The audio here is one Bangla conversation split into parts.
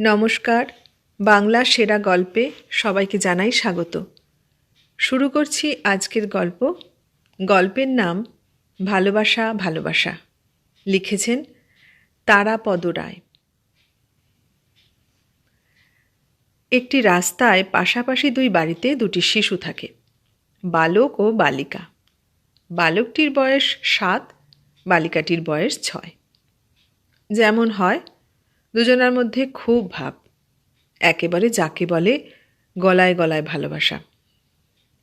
নমস্কার বাংলা সেরা গল্পে সবাইকে জানাই স্বাগত। শুরু করছি আজকের গল্প। গল্পের নাম ভালোবাসা ভালোবাসা। লিখেছেন তারাপদ রায় একটি রাস্তায় পাশাপাশি দুই বাড়িতে দুটি শিশু থাকে, বালক ও বালিকা। বালকটির বয়স সাত, বালিকাটির বয়স ছয়। যেমন হয় দুজনার মধ্যে খুব ভাব, একেবারে যাকে বলে গলায় গলায় ভালোবাসা।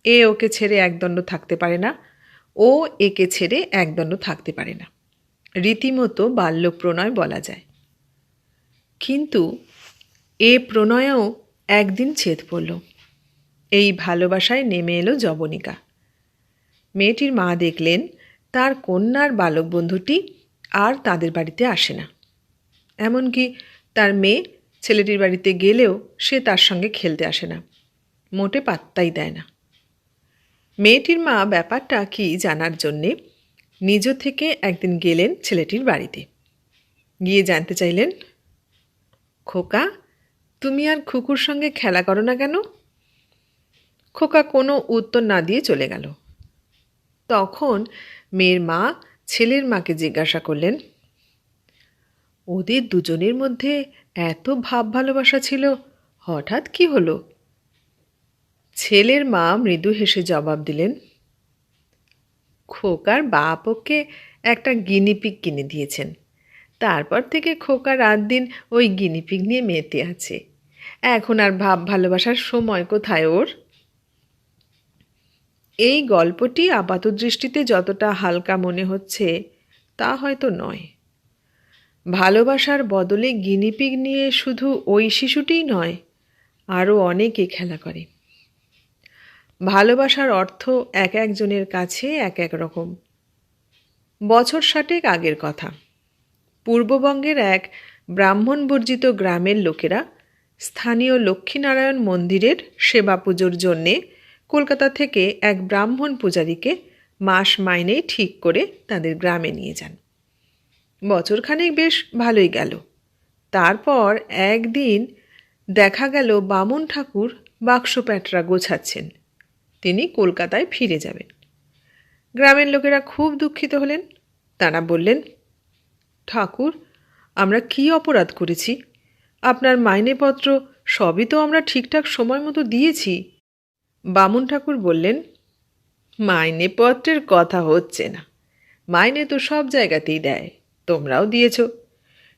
এ ওকে ছেড়ে একদণ্ড থাকতে পারে না, ও একে ছেড়ে একদণ্ড থাকতে পারে না। রীতিমতো বাল্য প্রণয় বলা যায়। কিন্তু এ প্রণয়েও একদিন ছেদ পড়ল। এই ভালোবাসায় নেমে এলো জবনিকা মেয়েটির মা দেখলেন, তার কন্যার বালক বন্ধুটি আর তাদের বাড়িতে আসে না। এমনকি তার মেয়ে ছেলেটির বাড়িতে গেলেও সে তার সঙ্গে খেলতে আসে না। মোটে পাত্তাই দেয় না। মেয়েটির মা ব্যাপারটা কি জানার জন্যে নিজ থেকে একদিন গেলেন ছেলেটির বাড়িতে। গিয়ে জানতে চাইলেন, খোকা, তুমি আর খুকুর সঙ্গে খেলা করো না কেন? খোকা কোনো উত্তর না দিয়ে চলে গেল। তখন মেয়ের মা ছেলের মাকে জিজ্ঞাসা করলেন ওদের দুজনের মধ্যে এত ভাব ভালোবাসা ছিল, হঠাৎ কি হলো? ছেলের মা মৃদু হেসে জবাব দিলেন, খোকার বাপ ওকে একটা গিনিপিক কিনে দিয়েছেন। তারপর থেকে খোকা রাত দিন ওই গিনিপিক নিয়ে মেতে আছে। এখন আর ভাব ভালোবাসার সময় কোথায় ওর? এই গল্পটি আপাত দৃষ্টিতে যতটা হালকা মনে হচ্ছে তা হয়তো নয়। ভালোবাসার বদলে গিনিপিগ নিয়ে শুধু ওই শিশুটিই নয়, আরও অনেকে খেলা করে। ভালোবাসার অর্থ এক একজনের কাছে এক এক রকম। বছর ষাটেক আগের কথা। পূর্ববঙ্গের এক ব্রাহ্মণ বর্জিত গ্রামের লোকেরা স্থানীয় লক্ষ্মীনারায়ণ মন্দিরের সেবা পুজোর জন্যে কলকাতা থেকে এক ব্রাহ্মণ পূজারীকে মাস মাইনে ঠিক করে তাদের গ্রামে নিয়ে যান। বছরখানেক বেশ ভালোই গেল। তারপর একদিন দেখা গেল বামুন ঠাকুর বাক্স প্যাটরা গোছাচ্ছেন। তিনি কলকাতায় ফিরে যাবেন। গ্রামের লোকেরা খুব দুঃখিত হলেন। তারা বললেন, ঠাকুর, আমরা কি অপরাধ করেছি? আপনার মাইনেপত্র সবই তো আমরা ঠিকঠাক সময় মতো দিয়েছি। বামুন ঠাকুর বললেন, মাইনেপত্রের কথা হচ্ছে না। মাইনে তো সব জায়গাতেই দেয়। তোমরাও দিয়েছ।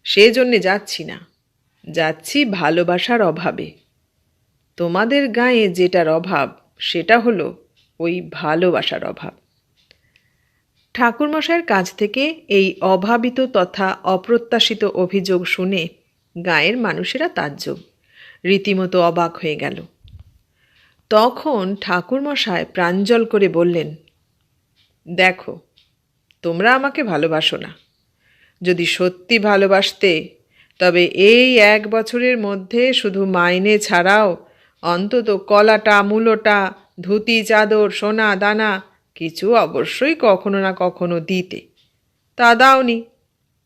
সেজন্যে যাচ্ছি না। যাচ্ছি ভালোবাসার অভাবে। তোমাদের গায়ে যেটার অভাব, সেটা হলো ওই ভালোবাসার অভাব। ঠাকুরমশাইয়ের কাছ থেকে এই অভাবিত তথা অপ্রত্যাশিত অভিযোগ শুনে গায়ের মানুষেরা তাজ্জব। রীতিমতো অবাক হয়ে গেল। তখন ঠাকুরমশাই প্রাঞ্জল করে বললেন, দেখো, তোমরা আমাকে ভালোবাসো না। যদি সত্যি ভালোবাসতে, তবে এই এক বছরের মধ্যে শুধু মাইনে ছাড়াও অন্তত কলাটা, মূলোটা, ধুতি, চাদর, সোনা, দানা কিছু অবশ্যই কখনো না কখনো দিতে। তা দাওনি।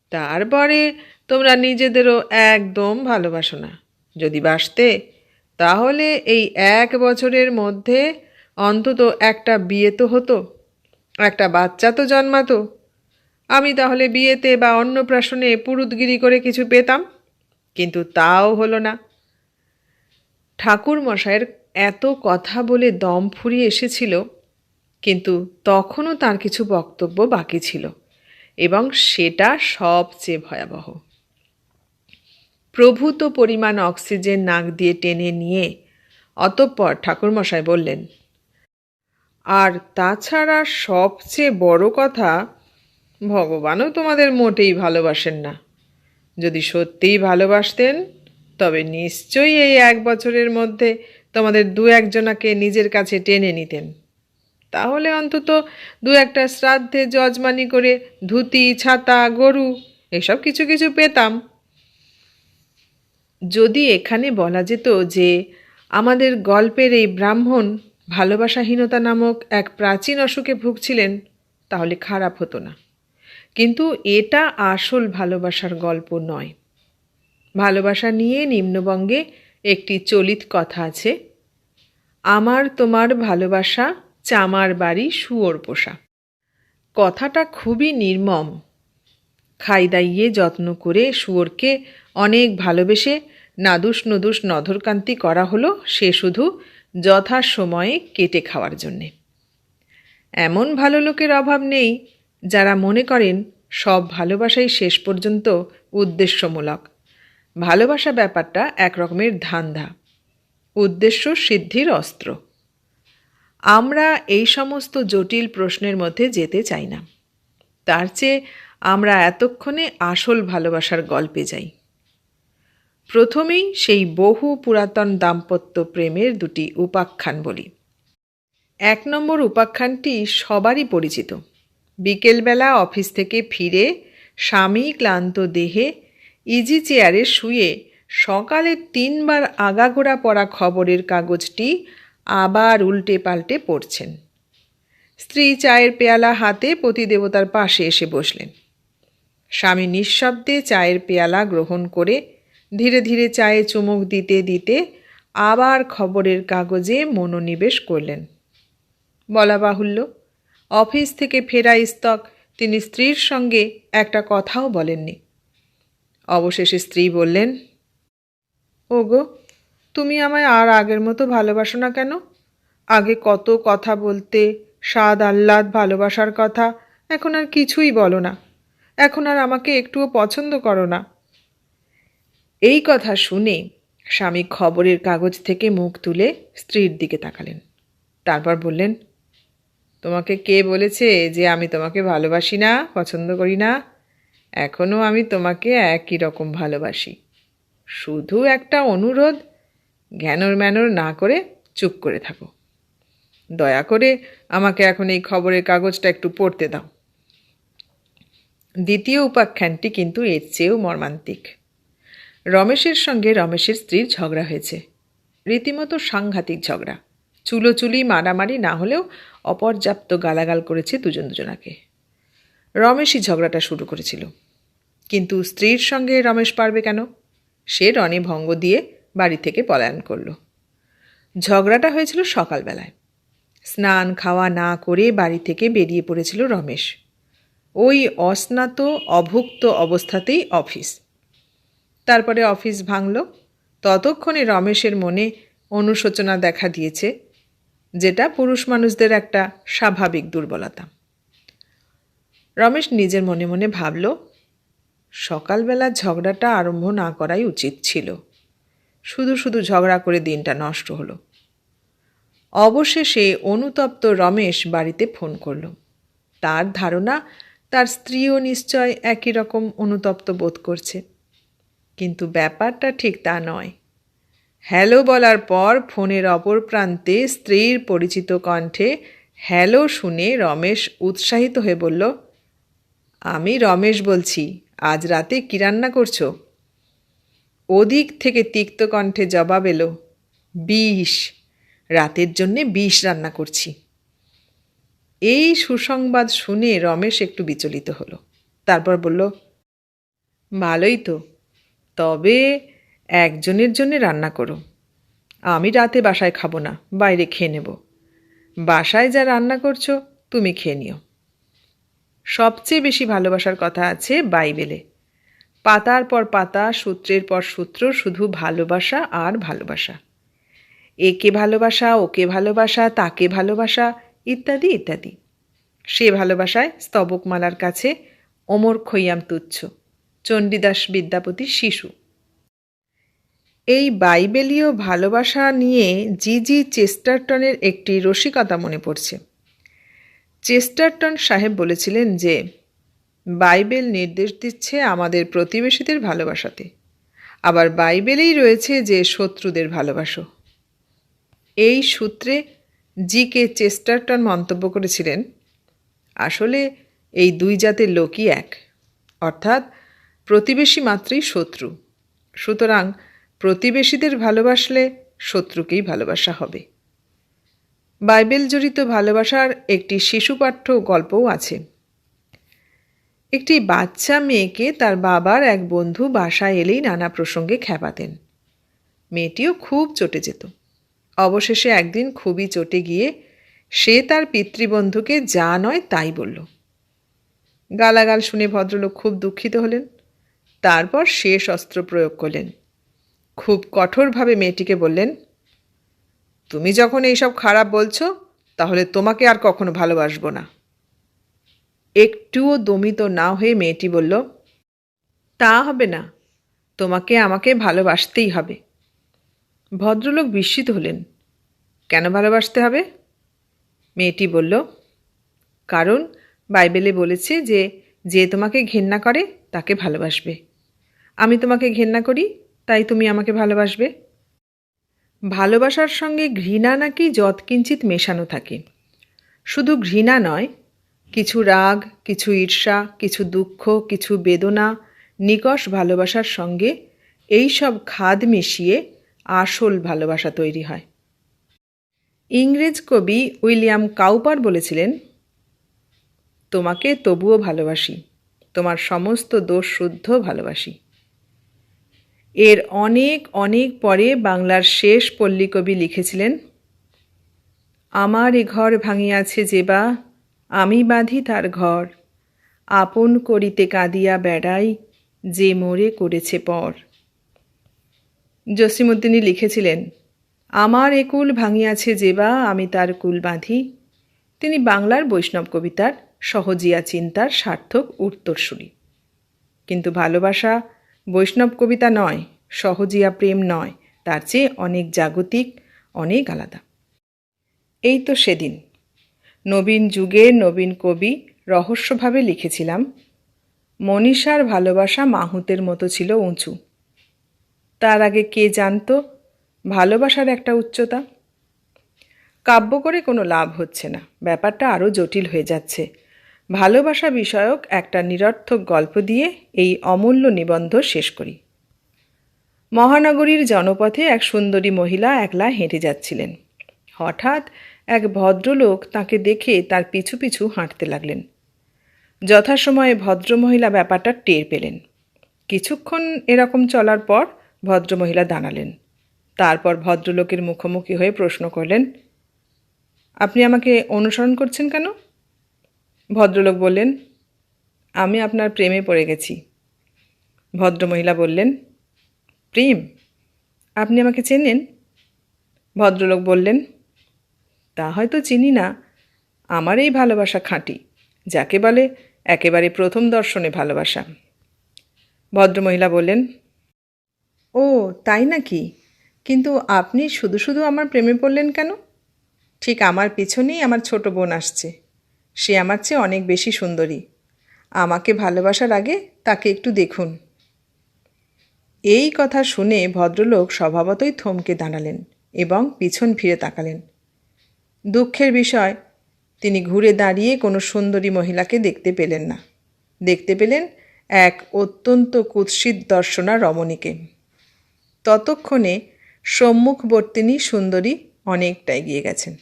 তারপরে তোমরা নিজেদেরও একদম ভালোবাসো না। যদি বাসতে, তাহলে এই এক বছরের মধ্যে অন্তত একটা বিয়ে তো হতো, একটা বাচ্চা তো জন্মাতো। আমি তাহলে বিয়েতে বা অন্নপ্রাশনে পুরুতগিরি করে কিছু পেতাম? কিন্তু তাও হলো না। ঠাকুর মশাইয়ের এত কথা বলে দম ফুরিয়ে এসেছিল, কিন্তু তখনও তার কিছু বক্তব্য বাকি ছিল, এবং সেটা সবচেয়ে ভয়াবহ। প্রভূত পরিমাণ অক্সিজেন নাক দিয়ে টেনে নিয়ে অতঃপর ঠাকুরমশাই বললেন, আর তাছাড়া সবচেয়ে বড় কথা ভগবানও তোমাদের মোটেই ভালোবাসেন না। যদি সত্যিই ভালোবাসতেন, তবে নিশ্চয়ই এই এক বছরের মধ্যে তোমাদের দু একজনাকে নিজের কাছে টেনে নিতেন। তাহলে অন্তত দু একটা শ্রাদ্ধে যজমানি করে ধুতি, ছাতা, গরু, এসব কিছু কিছু পেতাম। যদি এখানে বলা যেত যে আমাদের গল্পের এই ব্রাহ্মণ ভালোবাসাহীনতা নামক এক প্রাচীন অসুখে ভুগছিলেন, তাহলে খারাপ হতো না। কিন্তু এটা আসল ভালোবাসার গল্প নয়। ভালোবাসা নিয়ে নিম্নবঙ্গে একটি চলিত কথা আছে, আমার তোমার ভালোবাসা, চামার বাড়ি শুয়োর পোষা। কথাটা খুবই নির্মম। খাই দাইয়ে যত্ন করে শুয়োরকে অনেক ভালোবেসে নাদুস নদুস নধরকান্তি করা হলো সে শুধু যথা সময়ে কেটে খাওয়ার জন্যে। এমন ভালো লোকের অভাব নেই যারা মনে করেন সব ভালোবাসাই শেষ পর্যন্ত উদ্দেশ্যমূলক। ভালোবাসা ব্যাপারটা এক রকমের ধান্ধা উদ্দেশ্য সিদ্ধির অস্ত্র। আমরা এই সমস্ত জটিল প্রশ্নের মধ্যে যেতে চাই না। তার চেয়ে আমরা এতক্ষণে আসল ভালোবাসার গল্পে যাই। প্রথমেই সেই বহু পুরাতন দাম্পত্য প্রেমের দুটি উপাখ্যান বলি। এক নম্বর উপাখ্যানটি সবারই পরিচিত। বিকেলবেলা অফিস থেকে ফিরে স্বামী ক্লান্ত দেহে ইজি চেয়ারে শুয়ে সকালে তিনবার আগাগোড়া পড়া খবরের কাগজটি আবার উল্টে পাল্টে পড়ছেন। স্ত্রী চায়ের পেয়ালা হাতে পতিদেবতার পাশে এসে বসলেন। স্বামী নিঃশব্দে চায়ের পেয়ালা গ্রহণ করে ধীরে ধীরে চায়ে চুমুক দিতে দিতে আবার খবরের কাগজে মনোনিবেশ করলেন। বলা বাহুল্য অফিস থেকে ফেরা ইস্তক। তিনি স্ত্রীর সঙ্গে একটা কথাও বলেননি। অবশেষে স্ত্রী বললেন, ওগো, তুমি আমায় আর আগের মতো ভালোবাসো না কেন? আগে কত কথা বলতে, স্বাদ আহ্লাদ, ভালোবাসার কথা, এখন আর কিছুই বলো না। এখন আর আমাকে একটুও পছন্দ করো না। এই কথা শুনে স্বামী খবরের কাগজ থেকে মুখ তুলে স্ত্রীর দিকে তাকালেন। তারপর বললেন তোমাকে কে বলেছে যে আমি তোমাকে ভালোবাসি না, পছন্দ করি না? এখনও আমি তোমাকে একই রকম ভালোবাসি। শুধু একটা অনুরোধ জ্ঞানর ম্যানর না করে চুপ করে থাকো। দয়া করে আমাকে এখন এই খবরের কাগজটা একটু পড়তে দাও। দ্বিতীয় উপাখ্যানটি কিন্তু এর চেয়েও মর্মান্তিক। রমেশের সঙ্গে রমেশের স্ত্রীর ঝগড়া হয়েছে। রীতিমতো সাংঘাতিক ঝগড়া। চুলোচুলি, মারামারি না হলেও অপর্যাপ্ত গালাগাল করেছে দুজন দুজনাকে। রমেশই ঝগড়াটা শুরু করেছিল। কিন্তু স্ত্রীর সঙ্গে রমেশ পারবে কেন? সে রনে ভঙ্গ দিয়ে বাড়ি থেকে পলায়ন করল। ঝগড়াটা হয়েছিল সকালবেলায়। স্নান খাওয়া না করে বাড়ি থেকে বেরিয়ে পড়েছিল রমেশ। ওই অস্নাত, অভুক্ত অবস্থাতেই অফিস। তারপরে অফিস ভাঙল। ততক্ষণে রমেশের মনে অনুশোচনা দেখা দিয়েছে যেটা পুরুষ মানুষদের একটা স্বাভাবিক দুর্বলতা। রমেশ নিজের মনে মনে ভাবল, সকালবেলা ঝগড়াটা আরম্ভ না করাই উচিত ছিল। শুধু শুধু ঝগড়া করে দিনটা নষ্ট হলো। অবশেষে অনুতপ্ত রমেশ বাড়িতে ফোন করল। তার ধারণা, তার স্ত্রীও নিশ্চয় একই রকম অনুতপ্ত বোধ করছে। কিন্তু ব্যাপারটা ঠিক তা নয়। হ্যালো বলার পর ফোনের অপর প্রান্তে স্ত্রীর পরিচিত কণ্ঠে হ্যালো শুনে রমেশ উৎসাহিত হয়ে বলল, আমি রমেশ বলছি, আজ রাতে কী রান্না করছ? ওদিক থেকে তিক্ত কণ্ঠে জবাব এলো, বিষ, রাতের জন্যে বিষ রান্না করছি। এই সুসংবাদ শুনে রমেশ একটু বিচলিত হলো, তারপর বলল, ভালোই তো, তবে একজনের জন্য রান্না করো। আমি রাতে বাসায় খাব না, বাইরে খেয়ে নেব। বাসায় যা রান্না করছ, তুমি খেয়ে নিও। সবচেয়ে বেশি ভালোবাসার কথা আছে বাইবেলে। পাতার পর পাতা, সূত্রের পর সূত্র, শুধু ভালোবাসা আর ভালোবাসা। একে ভালোবাসা, ওকে ভালোবাসা, তাকে ভালোবাসা, ইত্যাদি ইত্যাদি। সে ভালোবাসায় স্তবকমালার কাছে অমর খৈয়াম তুচ্ছ, চণ্ডীদাস বিদ্যাপতি শিশু। এই বাইবেলীয় ভালোবাসা নিয়ে জি জি চেস্টারটনের একটি রসিকতা মনে পড়ছে। চেস্টারটন সাহেব বলেছিলেন যে, বাইবেল নির্দেশ দিচ্ছে আমাদের প্রতিবেশীদের ভালোবাসাতে, আবার বাইবেলেই রয়েছে যে শত্রুদের ভালোবাসো। এই সূত্রে জি কে চেস্টারটন মন্তব্য করেছিলেন, আসলে এই দুই জাতের লোকই এক, অর্থাৎ প্রতিবেশী মাত্রই শত্রু। সুতরাং প্রতিবেশীদের ভালোবাসলে শত্রুকেই ভালোবাসা হবে। বাইবেল জড়িত ভালোবাসার একটি শিশুপাঠ্য গল্পও আছে। একটি বাচ্চা মেয়েকে তার বাবার এক বন্ধু বাসায় এলেই নানা প্রসঙ্গে খেপাতেন মেয়েটিও খুব চটে যেত। অবশেষে একদিন খুবই চটে গিয়ে সে তার পিতৃবন্ধুকে যা নয় তাই বলল। গালাগাল শুনে ভদ্রলোক খুব দুঃখিত হলেন। তারপর শেষ অস্ত্র প্রয়োগ করলেন। খুব কঠোরভাবে মেয়েটিকে বললেন, তুমি যখন এইসব খারাপ বলছো, তাহলে তোমাকে আর কখনো ভালোবাসবো না। একটুও দমিত না হয়ে মেয়েটি বলল, তা হবে না, তোমাকে আমাকে ভালোবাসতেই হবে। ভদ্রলোক বিস্মিত হলেন, কেন ভালোবাসতে হবে? মেয়েটি বলল, কারণ বাইবেলে বলেছে যে যে তোমাকে ঘেন্না করে, তাকে ভালোবাসবে। আমি তোমাকে ঘেন্না করি তাই তুমি আমাকে ভালোবাসবে? ভালোবাসার সঙ্গে ঘৃণা নাকি যৎকিঞ্চিত মেশানো থাকে। শুধু ঘৃণা নয়, কিছু রাগ, কিছু ঈর্ষা, কিছু দুঃখ, কিছু বেদনা নিকষ ভালোবাসার সঙ্গে এই সব খাদ মিশিয়ে আসল ভালোবাসা তৈরি হয়। ইংরেজ কবি উইলিয়াম কাউপার বলেছিলেন, তোমাকে তবুও ভালোবাসি, তোমার সমস্ত দোষ শুদ্ধ ভালোবাসি। এর অনেক অনেক পরে বাংলার শেষ পল্লীকবি লিখেছিলেন, আমার এ ঘর ভাঙিয়াছে যেবা আমি বাঁধি তার ঘর। আপন করিতে কাঁদিয়া বেড়াই যে মোরে করেছে পর। জসিমুদ্দিনী লিখেছিলেন, আমার এ কুল ভাঙিয়াছে যেবা আমি তার কুল বাঁধি। তিনি বাংলার বৈষ্ণব কবিতার সহজিয়া চিন্তার সার্থক উত্তরসূরি। কিন্তু ভালোবাসা বৈষ্ণব কবিতা নয়, সহজিয়া প্রেম নয়, তার চেয়ে অনেক জাগতিক, অনেক আলাদা। এই তো সেদিন। নবীন যুগের নবীন কবি রহস্যভাবে লিখেছিলাম, মনীষার ভালোবাসা মাহুতের মতো ছিল উঁচু। তার আগে কে জানতো, ভালোবাসার একটা উচ্চতা? কাব্য করে কোনো লাভ হচ্ছে না, ব্যাপারটা আরও জটিল হয়ে যাচ্ছে। ভালোবাসা বিষয়ক একটা নিরর্থক গল্প দিয়ে এই অমূল্য নিবন্ধ শেষ করি। মহানগরীর জনপথে এক সুন্দরী মহিলা একলা হেঁটে যাচ্ছিলেন। হঠাৎ এক ভদ্রলোক তাকে দেখে তার পিছু পিছু হাঁটতে লাগলেন। যথাসময়ে ভদ্রমহিলা ব্যাপারটা টের পেলেন। কিছুক্ষণ এরকম চলার পর ভদ্রমহিলা দাঁড়ালেন। তারপর ভদ্রলোকের মুখোমুখি হয়ে প্রশ্ন করলেন, আপনি আমাকে অনুসরণ করছেন কেন? ভদ্রলোক বললেন, আমি আপনার প্রেমে পড়ে গেছি। ভদ্রমহিলা বললেন, প্রেম? আপনি আমাকে চেনেন? ভদ্রলোক বললেন, তা হয়তো চিনি না। আমার এই ভালোবাসা খাঁটি, যাকে বলে একেবারে প্রথম দর্শনে ভালোবাসা। ভদ্রমহিলা বললেন, ও, তাই নাকি? কিন্তু আপনি শুধু শুধু আমার প্রেমে পড়লেন কেন? ঠিক আমার পিছনেই আমার ছোট বোন আসছে। সে আমার চেয়ে অনেক বেশি সুন্দরী। আমাকে ভালোবাসার আগে তাকে একটু দেখুন। এই কথা শুনে ভদ্রলোক স্বভাবতই থমকে দাঁড়ালেন এবং পিছন ফিরে তাকালেন। দুঃখের বিষয়, তিনি ঘুরে দাঁড়িয়ে কোনো সুন্দরী মহিলাকে দেখতে পেলেন না। দেখতে পেলেন এক অত্যন্ত কুৎসিত দর্শনা রমণীকে। ততক্ষণে সম্মুখবর্তিনী সুন্দরী অনেকটা এগিয়ে গেছেন।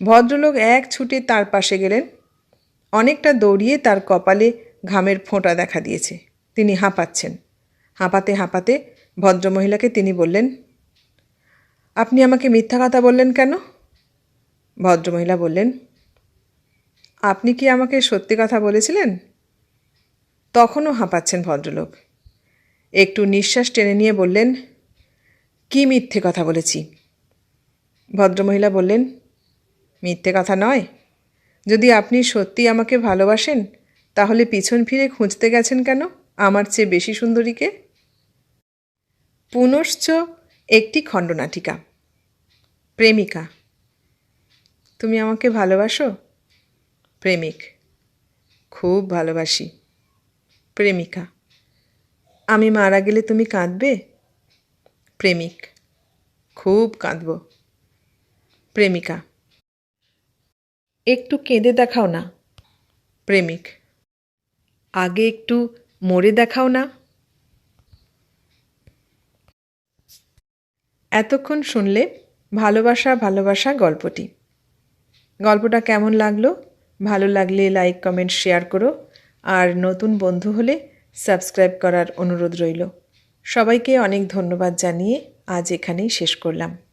ভদ্রলোক এক ছুটে তার পাশে গেলেন। অনেকটা দৌড়িয়ে তার কপালে ঘামের ফোঁটা দেখা দিয়েছে। তিনি হাঁপাচ্ছেন। হাঁপাতে হাঁপাতে ভদ্রমহিলাকে তিনি বললেন, আপনি আমাকে মিথ্যা কথা বললেন কেন? ভদ্রমহিলা বললেন, আপনি কি আমাকে সত্যি কথা বলেছিলেন? তখনও হাঁপাচ্ছেন ভদ্রলোক। একটু নিঃশ্বাস টেনে নিয়ে বললেন, কি মিথ্যে কথা বলেছি? ভদ্রমহিলা বললেন মিথ্যে কথা নয়। যদি আপনি সত্যি আমাকে ভালোবাসেন, তাহলে পিছন ফিরে খুঁজতে গেছেন কেন আমার চেয়ে বেশি সুন্দরীকে? পুনশ্চ একটি খণ্ডনাটিকা। প্রেমিকা। তুমি আমাকে ভালোবাসো? প্রেমিক। খুব ভালোবাসি। প্রেমিকা। আমি মারা গেলে তুমি কাঁদবে? প্রেমিক। খুব কাঁদব। প্রেমিকা। একটু কেঁদে দেখাও না, প্রেমিক। আগে একটু মরে দেখাও না। এতক্ষণ শুনলে ভালোবাসা ভালোবাসা গল্পটি। গল্পটা কেমন লাগল? ভালো লাগলে লাইক, কমেন্ট, শেয়ার করো। আর নতুন বন্ধু হলে সাবস্ক্রাইব করার অনুরোধ রইল। সবাইকে অনেক ধন্যবাদ জানিয়ে আজ এখানেই শেষ করলাম।